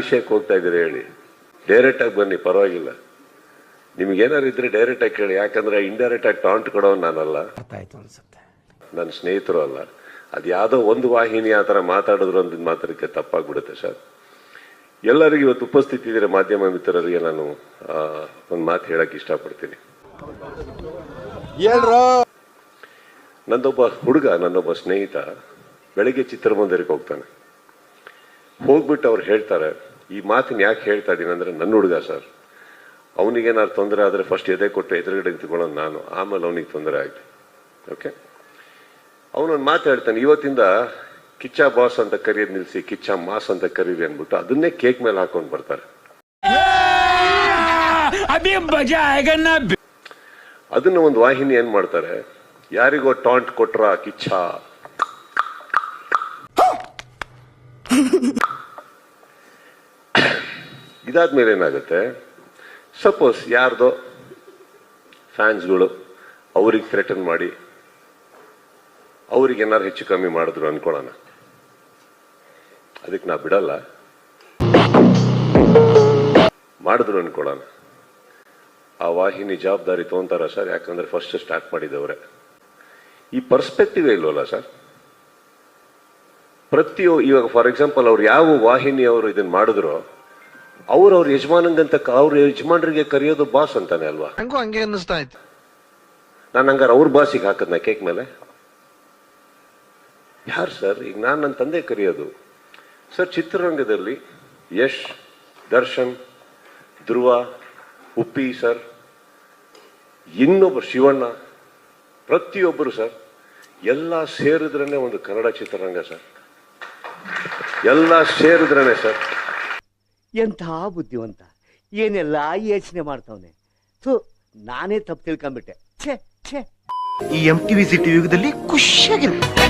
ವಿಷಯಕ್ಕೆ ಹೋಗ್ತಾ ಇದ್ದೀರಿ ಹೇಳಿ. ಡೈರೆಕ್ಟ್ ಆಗಿ ಬನ್ನಿ ಪರವಾಗಿಲ್ಲ. ನಿಮ್ಗೇನಾರು ಇದ್ರೆ ಡೈರೆಕ್ಟ್ ಆಗಿ ಕೇಳಿ. ಯಾಕಂದ್ರೆ ಇಂಡೈರೆಕ್ಟ್ ಆಗಿ ಟಾಂಟ್ ಕೊಡೋನು ನಾನಲ್ಲ. ನನ್ನ ಸ್ನೇಹಿತರು ಅಲ್ಲ. ಅದು ಯಾವುದೋ ಒಂದು ವಾಹಿನಿ ಆ ಥರ ಮಾತಾಡಿದ್ರು ಅಂತ ಮಾತಾಡಕ್ಕೆ ತಪ್ಪಾಗ್ಬಿಡುತ್ತೆ ಸರ್. ಎಲ್ಲರಿಗೂ ಇವತ್ತು ಉಪಸ್ಥಿತಿ ಇದ್ರೆ ಮಾಧ್ಯಮ ಮಿತ್ರರಿಗೆ ನಾನು ಒಂದು ಮಾತು ಹೇಳಕ್ ಇಷ್ಟಪಡ್ತೀನಿ. ನಂದೊಬ್ಬ ಹುಡುಗ ನನ್ನೊಬ್ಬ ಸ್ನೇಹಿತ ಬೆಳಿಗ್ಗೆ ಚಿತ್ರಮಂದಿರಕ್ಕೆ ಹೋಗ್ತಾನೆ. ಹೋಗ್ಬಿಟ್ಟು ಅವ್ರು ಹೇಳ್ತಾರೆ, ಈ ಮಾತಿನ ಯಾಕೆ ಹೇಳ್ತಾ ಇದ್ದೀನಿ ಅಂದರೆ ನನ್ನ ಹುಡುಗ ಸರ್. ಅವನಿಗೇನಾದ್ರು ತೊಂದರೆ ಆದರೆ ಫಸ್ಟ್ ಎದೆ ಕೊಟ್ಟು ಎದುರುಗಡೆಗೆ ತಗೊಳ್ಳೋದು ನಾನು. ಆಮೇಲೆ ಅವನಿಗೆ ತೊಂದರೆ ಆಗಲಿ ಓಕೆ ಅವನೊಂದು ಮಾತು ಹೇಳ್ತಾನೆ, ಇವತ್ತಿಂದ ಕಿಚ್ಚ ಬಾಸ್ ಅಂತ ಕರಿಯೋದು ನಿಲ್ಲಿಸಿ ಕಿಚ್ಚ ಮಾಸ್ ಅಂತ ಕರೀರಿ ಅಂದ್ಬಿಟ್ಟು ಅದನ್ನೇ ಕೇಕ್ ಮೇಲೆ ಹಾಕೊಂಡು ಬರ್ತಾರೆ. ಅದನ್ನ ಒಂದು ವಾಹಿನಿ ಏನ್ ಮಾಡ್ತಾರೆ, ಯಾರಿಗೋ ಟಾಂಟ್ ಕೊಟ್ರ ಕಿಚ್ಚ ಇದಾದ್ಮೇಲೆ ಏನಾಗುತ್ತೆ? ಸಪೋಸ್ ಯಾರ್ದೋ ಫ್ಯಾನ್ಸ್ಗಳು ಅವ್ರಿಗೆ ಥ್ರೆಟನ್ ಮಾಡಿ, ಅವ್ರಿಗೆ ಏನಾರು ಹೆಚ್ಚು ಕಮ್ಮಿ ಮಾಡಿದ್ರು ಅನ್ಕೊಳ್ಳೋಣ. ಅದಕ್ಕೆ ನಾ ಬಿಡಲ್ಲ. ಮಾಡಿದ್ರು ಅನ್ಕೊಳ್ಳೋಣ. ಆ ವಾಹಿನಿ ಜವಾಬ್ದಾರಿ ತಗೊಂತಾರ ಸರ್, ಯಾಕಂದ್ರೆ ಫಸ್ಟ್ ಸ್ಟಾರ್ಟ್ ಮಾಡಿದವ್ರೆ. ಈ ಪರ್ಸ್ಪೆಕ್ಟಿವ್ ಇಲ್ವಲ್ಲ ಸರ್? ಪ್ರತಿಯೊ, ಇವಾಗ ಫಾರ್ ಎಕ್ಸಾಂಪಲ್ ಅವ್ರು ಯಾವ ವಾಹಿನಿ ಅವರು ಇದನ್ನ ಮಾಡಿದ್ರು ಅವ್ರು ಅವ್ರ ಯಜಮಾನಂಗಂತ ಅವ್ರ ಯಜಮಾನರಿಗೆ ಕರೆಯೋದು ಬಾಸ್ ಅಂತಾನೆ ಅಲ್ವಾ? ನಂಗೂ ಹಂಗೆ ಅನ್ನಿಸ್ತಾ ಇತ್ತು. ನಾನು ಹಂಗಾರೆ ಅವ್ರ ಬಾಸಿಗೆ ಹಾಕದ್ನ ಕೇಕ್ ಮೇಲೆ? ಯಾರು ಸರ್? ಈಗ ನಾನು ನನ್ನ ತಂದೆ ಕರೆಯೋದು. ಸರ್ ಚಿತ್ರರಂಗದಲ್ಲಿ ಯಶ್ ದರ್ಶನ್ ಧ್ರುವ ಉಪ್ಪಿ ಸರ್ ಇನ್ನೊಬ್ಬರು ಶಿವಣ್ಣ ಪ್ರತಿಯೊಬ್ಬರು ಸರ್ ಎಲ್ಲ ಸೇರಿದ್ರೇ ಒಂದು ಕನ್ನಡ ಚಿತ್ರರಂಗ ಸರ್. ಎಲ್ಲ ಸೇರಿದ್ರೇ ಸರ್. ಎಂಥ ಬುದ್ಧಿವಂತ ಏನೆಲ್ಲ ಯೋಚನೆ ಮಾಡ್ತಾವನೆ. ಸೊ ನಾನೇ ತಪ್ಪು ತಿಳ್ಕೊಂಬಿಟ್ಟೆ ಛೇ ಛೇ. ಈ ಎಂ ಟಿ ವಿ ಸಿಟಿ ಯುಗದಲ್ಲಿ ಖುಷಿಯಾಗಿರುತ್ತೆ